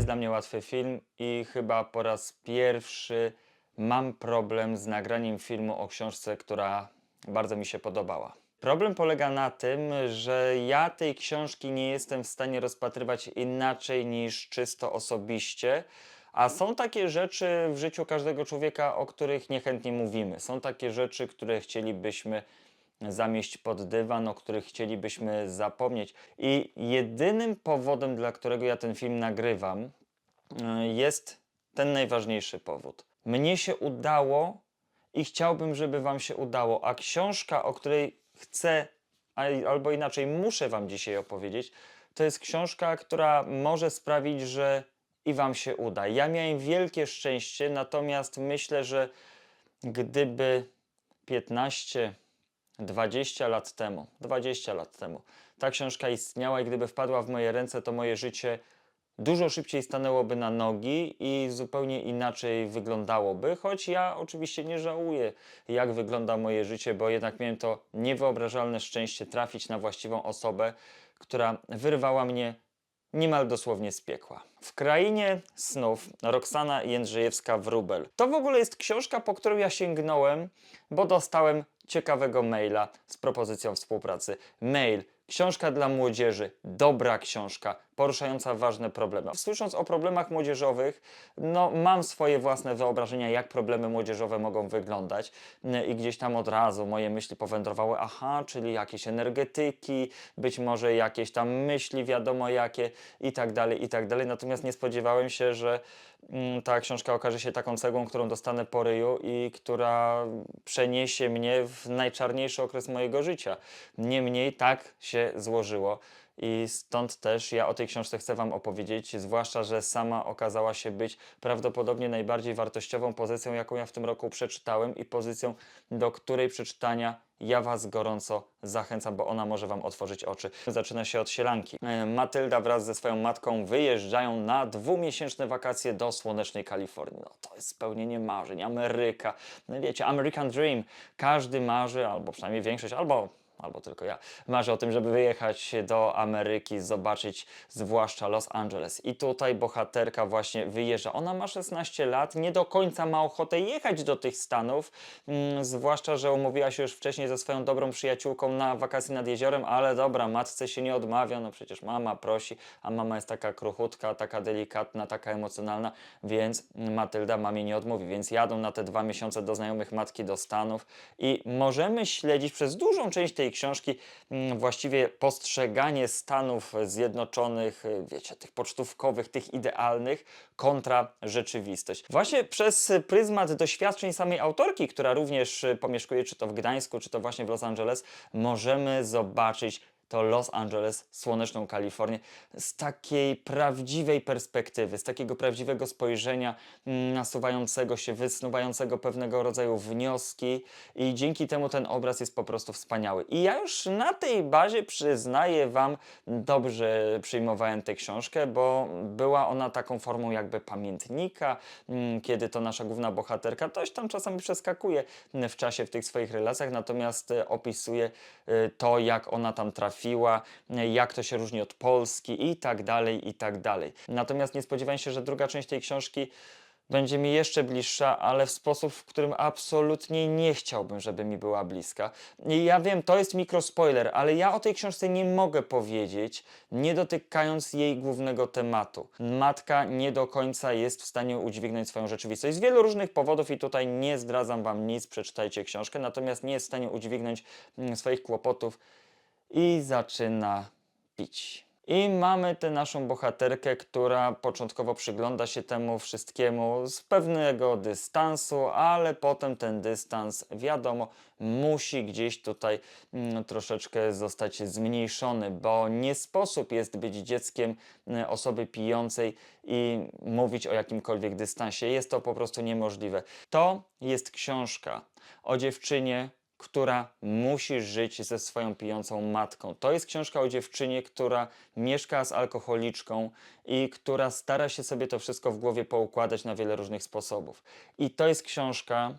jest dla mnie łatwy film i chyba po raz pierwszy mam problem z nagraniem filmu o książce, która bardzo mi się podobała. Problem polega na tym, że ja tej książki nie jestem w stanie rozpatrywać inaczej niż czysto osobiście, a są takie rzeczy w życiu każdego człowieka, o których niechętnie mówimy. Są takie rzeczy, które chcielibyśmy zamieść pod dywan, o których chcielibyśmy zapomnieć. I jedynym powodem, dla którego ja ten film nagrywam, y, jest ten najważniejszy powód. Mnie się udało i chciałbym, żeby Wam się udało, a książka, o której chcę, albo inaczej muszę Wam dzisiaj opowiedzieć, to jest książka, która może sprawić, że i Wam się uda. Ja miałem wielkie szczęście, natomiast myślę, że gdyby 15, 20 lat temu, 20 lat temu, ta książka istniała i gdyby wpadła w moje ręce, to moje życie dużo szybciej stanęłoby na nogi i zupełnie inaczej wyglądałoby, choć ja oczywiście nie żałuję, jak wygląda moje życie, bo jednak miałem to niewyobrażalne szczęście trafić na właściwą osobę, która wyrwała mnie niemal dosłownie z piekła. W krainie snów Roxana Jędrzejewska-Wróbel. To w ogóle jest książka, po którą ja sięgnąłem, bo dostałem ciekawego maila z propozycją współpracy. Mail, książka dla młodzieży, dobra książka, poruszająca ważne problemy. Słysząc o problemach młodzieżowych, no mam swoje własne wyobrażenia, jak problemy młodzieżowe mogą wyglądać N- i gdzieś tam od razu moje myśli powędrowały, aha, czyli jakieś energetyki, być może jakieś tam myśli, wiadomo jakie i tak dalej, i tak dalej. Natomiast nie spodziewałem się, że mm, ta książka okaże się taką cegłą, którą dostanę po ryju i która przeniesie mnie w najczarniejszy okres mojego życia. Niemniej tak się złożyło. I stąd też ja o tej książce chcę Wam opowiedzieć, zwłaszcza, że sama okazała się być prawdopodobnie najbardziej wartościową pozycją, jaką ja w tym roku przeczytałem i pozycją, do której przeczytania ja Was gorąco zachęcam, bo ona może Wam otworzyć oczy. Zaczyna się od sielanki. E, Matylda wraz ze swoją matką wyjeżdżają na dwumiesięczne wakacje do słonecznej Kalifornii. No to jest spełnienie marzeń. Ameryka. No wiecie, American Dream. Każdy marzy, albo przynajmniej większość, albo albo tylko ja, marzę o tym, żeby wyjechać do Ameryki, zobaczyć zwłaszcza Los Angeles. I tutaj bohaterka właśnie wyjeżdża. Ona ma 16 lat, nie do końca ma ochotę jechać do tych Stanów, mm, zwłaszcza, że umówiła się już wcześniej ze swoją dobrą przyjaciółką na wakacje nad jeziorem, ale dobra, matce się nie odmawia, no przecież mama prosi, a mama jest taka kruchutka, taka delikatna, taka emocjonalna, więc Matylda mamie nie odmówi, więc jadą na te dwa miesiące do znajomych matki do Stanów i możemy śledzić przez dużą część tej książki mm, właściwie postrzeganie Stanów Zjednoczonych, y, wiecie, tych pocztówkowych, tych idealnych, kontra rzeczywistość. Właśnie przez pryzmat doświadczeń samej autorki, która również y, pomieszkuje czy to w Gdańsku, czy to właśnie w Los Angeles, możemy zobaczyć to Los Angeles, słoneczną Kalifornię, z takiej prawdziwej perspektywy, z takiego prawdziwego spojrzenia mm, nasuwającego się, wysnuwającego pewnego rodzaju wnioski i dzięki temu ten obraz jest po prostu wspaniały. I ja już na tej bazie przyznaję Wam, dobrze przyjmowałem tę książkę, bo była ona taką formą jakby pamiętnika, mm, kiedy to nasza główna bohaterka coś tam czasami przeskakuje w czasie w tych swoich relacjach, natomiast e, opisuje e, to, jak ona tam trafiła, jak to się różni od Polski i tak dalej, i tak dalej. Natomiast nie spodziewałem się, że druga część tej książki będzie mi jeszcze bliższa, ale w sposób, w którym absolutnie nie chciałbym, żeby mi była bliska. I ja wiem, to jest mikrospoiler, ale ja o tej książce nie mogę powiedzieć, nie dotykając jej głównego tematu. Matka nie do końca jest w stanie udźwignąć swoją rzeczywistość z wielu różnych powodów i tutaj nie zdradzam wam nic, przeczytajcie książkę, natomiast nie jest w stanie udźwignąć mm, swoich kłopotów i zaczyna pić. I mamy tę naszą bohaterkę, która początkowo przygląda się temu wszystkiemu z pewnego dystansu, ale potem ten dystans, wiadomo, musi gdzieś tutaj mm, troszeczkę zostać zmniejszony, bo nie sposób jest być dzieckiem mm, osoby pijącej i mówić o jakimkolwiek dystansie. Jest to po prostu niemożliwe. To jest książka o dziewczynie, która musi żyć ze swoją pijącą matką. To jest książka o dziewczynie, która mieszka z alkoholiczką i która stara się sobie to wszystko w głowie poukładać na wiele różnych sposobów. I to jest książka,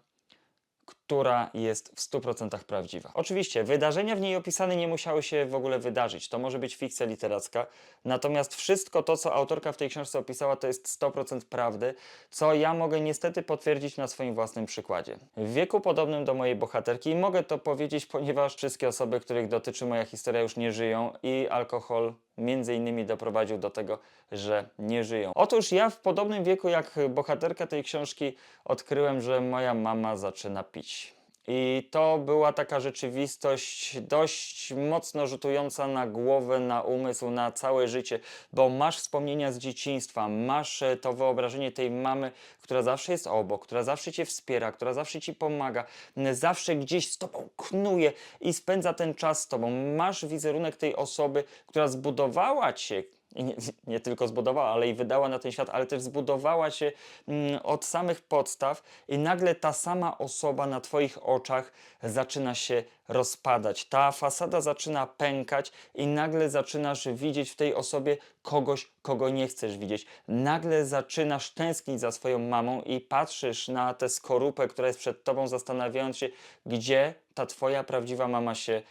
która jest w 100% prawdziwa. Oczywiście, wydarzenia w niej opisane nie musiały się w ogóle wydarzyć. To może być fikcja literacka, natomiast wszystko to, co autorka w tej książce opisała, to jest 100% prawdy, co ja mogę niestety potwierdzić na swoim własnym przykładzie. W wieku podobnym do mojej bohaterki i mogę to powiedzieć, ponieważ wszystkie osoby, których dotyczy moja historia już nie żyją i alkohol między innymi doprowadził do tego, że nie żyją. Otóż ja w podobnym wieku jak bohaterka tej książki odkryłem, że moja mama zaczyna pić. I to była taka rzeczywistość dość mocno rzutująca na głowę, na umysł, na całe życie, bo masz wspomnienia z dzieciństwa, masz e, to wyobrażenie tej mamy, która zawsze jest obok, która zawsze cię wspiera, która zawsze ci pomaga, zawsze gdzieś z tobą knuje i spędza ten czas z tobą. Masz wizerunek tej osoby, która zbudowała cię, i nie, nie tylko zbudowała, ale i wydała na ten świat, ale też zbudowała się mm, od samych podstaw i nagle ta sama osoba na Twoich oczach zaczyna się rozpadać. Ta fasada zaczyna pękać i nagle zaczynasz widzieć w tej osobie kogoś, kogo nie chcesz widzieć. Nagle zaczynasz tęsknić za swoją mamą i patrzysz na tę skorupę, która jest przed Tobą, zastanawiając się, gdzie ta Twoja prawdziwa mama się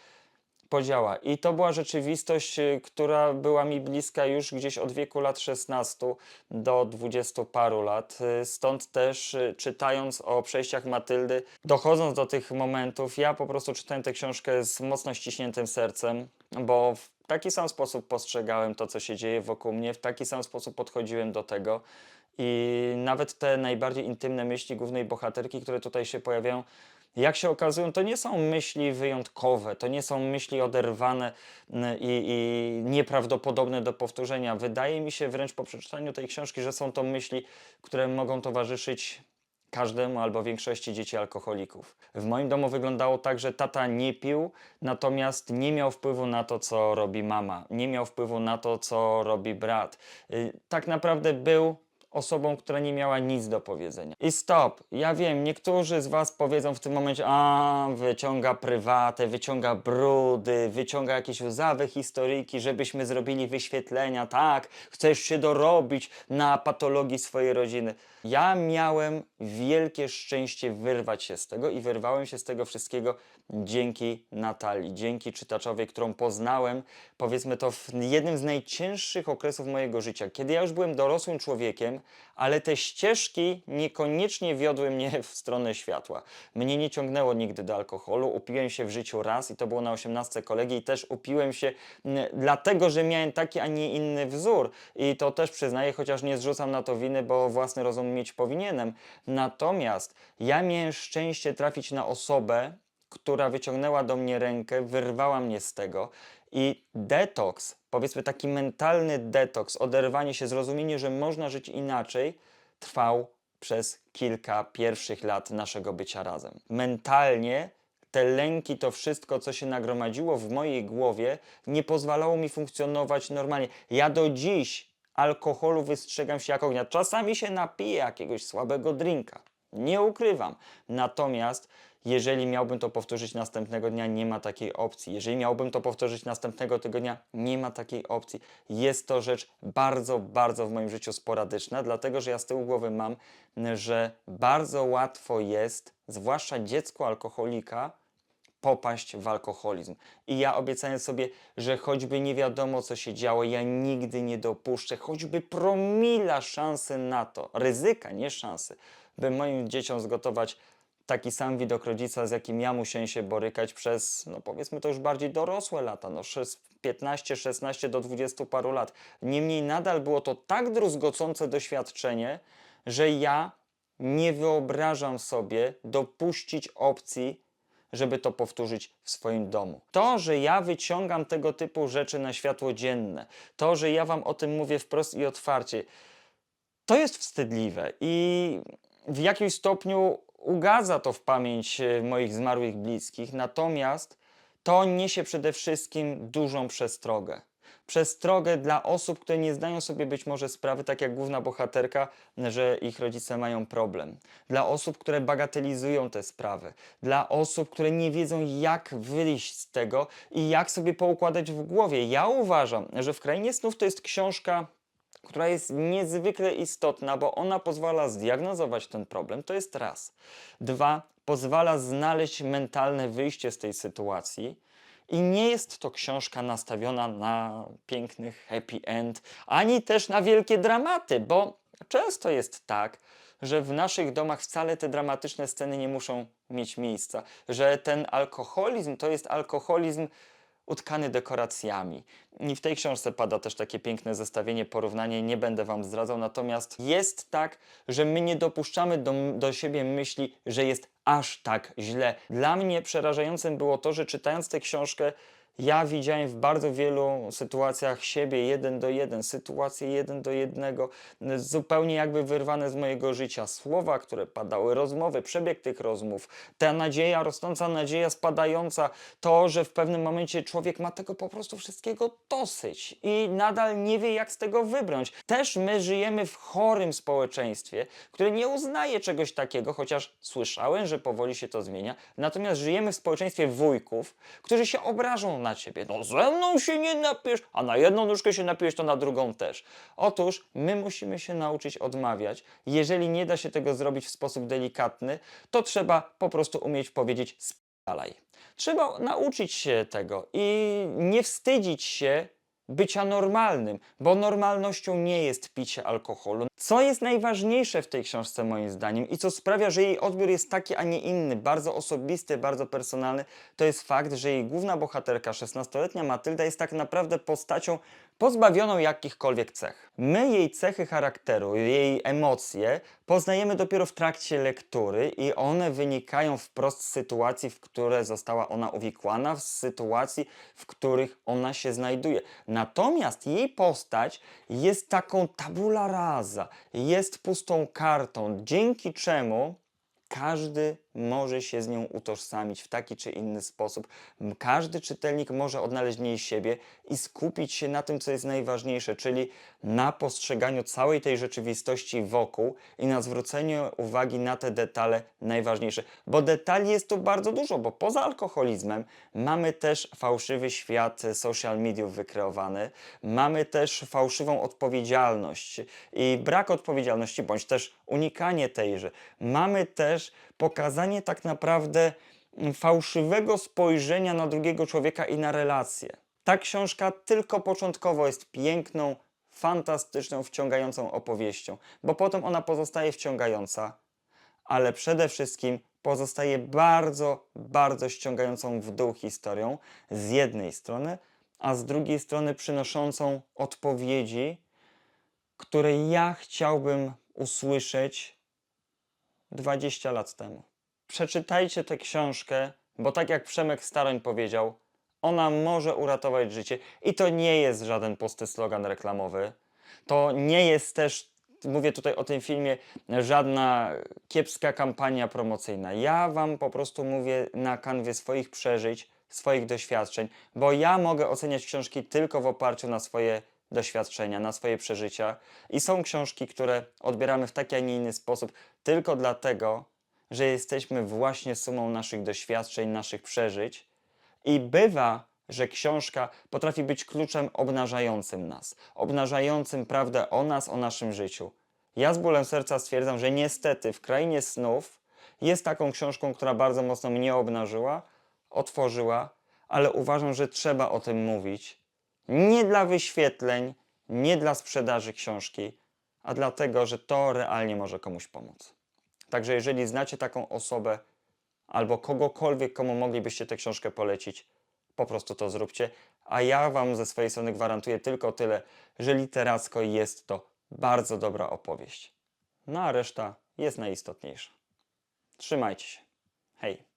podziała. I to była rzeczywistość, y, która była mi bliska już gdzieś od wieku lat 16 do 20 paru lat. Y, Stąd też y, czytając o przejściach Matyldy, dochodząc do tych momentów, ja po prostu czytałem tę książkę z mocno ściśniętym sercem, bo w taki sam sposób postrzegałem to, co się dzieje wokół mnie, w taki sam sposób podchodziłem do tego. I nawet te najbardziej intymne myśli głównej bohaterki, które tutaj się pojawiają, jak się okazują, to nie są myśli wyjątkowe, to nie są myśli oderwane mm, i, i nieprawdopodobne do powtórzenia. Wydaje mi się wręcz po przeczytaniu tej książki, że są to myśli, które mogą towarzyszyć każdemu albo większości dzieci alkoholików. W moim domu wyglądało tak, że tata nie pił, natomiast nie miał wpływu na to, co robi mama, nie miał wpływu na to, co robi brat. Y, Tak naprawdę był osobą, która nie miała nic do powiedzenia. I stop. Ja wiem, niektórzy z Was powiedzą w tym momencie, a wyciąga prywatę, wyciąga brudy, wyciąga jakieś łzawe historyjki, żebyśmy zrobili wyświetlenia, tak, chcesz się dorobić na patologii swojej rodziny. Ja miałem wielkie szczęście wyrwać się z tego i wyrwałem się z tego wszystkiego dzięki Natalii, dzięki czytaczowi, którą poznałem, powiedzmy to w jednym z najcięższych okresów mojego życia, kiedy ja już byłem dorosłym człowiekiem, ale te ścieżki niekoniecznie wiodły mnie w stronę światła. Mnie nie ciągnęło nigdy do alkoholu, upiłem się w życiu raz i to było na 18 kolegi i też upiłem się dlatego, że miałem taki, a nie inny wzór i to też przyznaję, chociaż nie zrzucam na to winy, bo własny rozum mieć powinienem. Natomiast ja miałem szczęście trafić na osobę, która wyciągnęła do mnie rękę, wyrwała mnie z tego. I detoks, powiedzmy taki mentalny detoks, oderwanie się, zrozumienie, że można żyć inaczej, trwał przez kilka pierwszych lat naszego bycia razem. Mentalnie te lęki, to wszystko, co się nagromadziło w mojej głowie, nie pozwalało mi funkcjonować normalnie. Ja do dziś alkoholu wystrzegam się jak ognia. Czasami się napiję jakiegoś słabego drinka. Nie ukrywam. Natomiast jeżeli miałbym to powtórzyć następnego dnia, nie ma takiej opcji. Jeżeli miałbym to powtórzyć następnego tygodnia, nie ma takiej opcji. Jest to rzecz bardzo, bardzo w moim życiu sporadyczna, dlatego że ja z tyłu głowy mam, że bardzo łatwo jest, zwłaszcza dziecku alkoholika, popaść w alkoholizm. I ja obiecałem sobie, że choćby nie wiadomo co się działo, ja nigdy nie dopuszczę choćby promila szansy na to, ryzyka, nie szansy, by moim dzieciom zgotować taki sam widok rodzica, z jakim ja musiałem się borykać przez, no powiedzmy to już bardziej dorosłe lata, no szes- 15, 16 do 20 paru lat. Niemniej nadal było to tak druzgocące doświadczenie, że ja nie wyobrażam sobie dopuścić opcji, żeby to powtórzyć w swoim domu. To, że ja wyciągam tego typu rzeczy na światło dzienne, to, że ja wam o tym mówię wprost i otwarcie, to jest wstydliwe i w jakimś stopniu ugadza to w pamięć e, moich zmarłych bliskich, natomiast to niesie przede wszystkim dużą przestrogę. Przestrogę dla osób, które nie zdają sobie być może sprawy, tak jak główna bohaterka, że ich rodzice mają problem. Dla osób, które bagatelizują te sprawy. Dla osób, które nie wiedzą, jak wyjść z tego i jak sobie poukładać w głowie. Ja uważam, że w Krainie Snów to jest książka która jest niezwykle istotna, bo ona pozwala zdiagnozować ten problem. To jest raz. Dwa, pozwala znaleźć mentalne wyjście z tej sytuacji. I nie jest to książka nastawiona na piękny happy end, ani też na wielkie dramaty, bo często jest tak, że w naszych domach wcale te dramatyczne sceny nie muszą mieć miejsca, że ten alkoholizm to jest alkoholizm utkany dekoracjami. I w tej książce pada też takie piękne zestawienie, porównanie, nie będę Wam zdradzał, natomiast jest tak, że my nie dopuszczamy do, do siebie myśli, że jest aż tak źle. Dla mnie przerażającym było to, że czytając tę książkę, ja widziałem w bardzo wielu sytuacjach siebie jeden do jeden, sytuacje jeden do jednego, zupełnie jakby wyrwane z mojego życia. Słowa, które padały, rozmowy, przebieg tych rozmów, ta nadzieja, rosnąca nadzieja, spadająca, to, że w pewnym momencie człowiek ma tego po prostu wszystkiego dosyć i nadal nie wie, jak z tego wybrnąć. Też my żyjemy w chorym społeczeństwie, które nie uznaje czegoś takiego, chociaż słyszałem, że powoli się to zmienia. Natomiast żyjemy w społeczeństwie wujków, którzy się obrażą na ciebie. No ze mną się nie napijesz, a na jedną nóżkę się napijesz, to na drugą też. Otóż my musimy się nauczyć odmawiać. Jeżeli nie da się tego zrobić w sposób delikatny, to trzeba po prostu umieć powiedzieć spalaj. Trzeba nauczyć się tego i nie wstydzić się bycia normalnym, bo normalnością nie jest picie alkoholu. Co jest najważniejsze w tej książce moim zdaniem i co sprawia, że jej odbiór jest taki, a nie inny, bardzo osobisty, bardzo personalny, to jest fakt, że jej główna bohaterka, 16-letnia Matylda, jest tak naprawdę postacią pozbawioną jakichkolwiek cech. My jej cechy charakteru, jej emocje poznajemy dopiero w trakcie lektury i one wynikają wprost z sytuacji, w które została ona uwikłana, z sytuacji, w których ona się znajduje. Natomiast jej postać jest taką tabula rasa, jest pustą kartą, dzięki czemu każdy może się z nią utożsamić w taki czy inny sposób. Każdy czytelnik może odnaleźć w niej siebie i skupić się na tym, co jest najważniejsze, czyli na postrzeganiu całej tej rzeczywistości wokół i na zwróceniu uwagi na te detale najważniejsze. Bo detali jest tu bardzo dużo, bo poza alkoholizmem mamy też fałszywy świat social mediów wykreowany, mamy też fałszywą odpowiedzialność i brak odpowiedzialności, bądź też unikanie tejże. Mamy też pokazanie tak naprawdę mm, fałszywego spojrzenia na drugiego człowieka i na relacje. Ta książka tylko początkowo jest piękną, fantastyczną, wciągającą opowieścią, bo potem ona pozostaje wciągająca, ale przede wszystkim pozostaje bardzo, bardzo ściągającą w dół historią z jednej strony, a z drugiej strony przynoszącą odpowiedzi, które ja chciałbym usłyszeć 20 lat temu. Przeczytajcie tę książkę, bo tak jak Przemek Staroń powiedział, ona może uratować życie i to nie jest żaden pusty slogan reklamowy. To nie jest też, mówię tutaj o tym filmie, żadna kiepska kampania promocyjna. Ja wam po prostu mówię na kanwie swoich przeżyć, swoich doświadczeń, bo ja mogę oceniać książki tylko w oparciu na swoje doświadczenia, na swoje przeżycia. I są książki, które odbieramy w taki, a nie inny sposób, tylko dlatego, że jesteśmy właśnie sumą naszych doświadczeń, naszych przeżyć. I bywa, że książka potrafi być kluczem obnażającym nas, obnażającym prawdę o nas, o naszym życiu. Ja z bólem serca stwierdzam, że niestety w krainie snów jest taką książką, która bardzo mocno mnie obnażyła, otworzyła, ale uważam, że trzeba o tym mówić. Nie dla wyświetleń, nie dla sprzedaży książki, a dlatego, że to realnie może komuś pomóc. Także jeżeli znacie taką osobę albo kogokolwiek, komu moglibyście tę książkę polecić, po prostu to zróbcie. A ja Wam ze swojej strony gwarantuję tylko tyle, że literacko jest to bardzo dobra opowieść. No a reszta jest najistotniejsza. Trzymajcie się. Hej.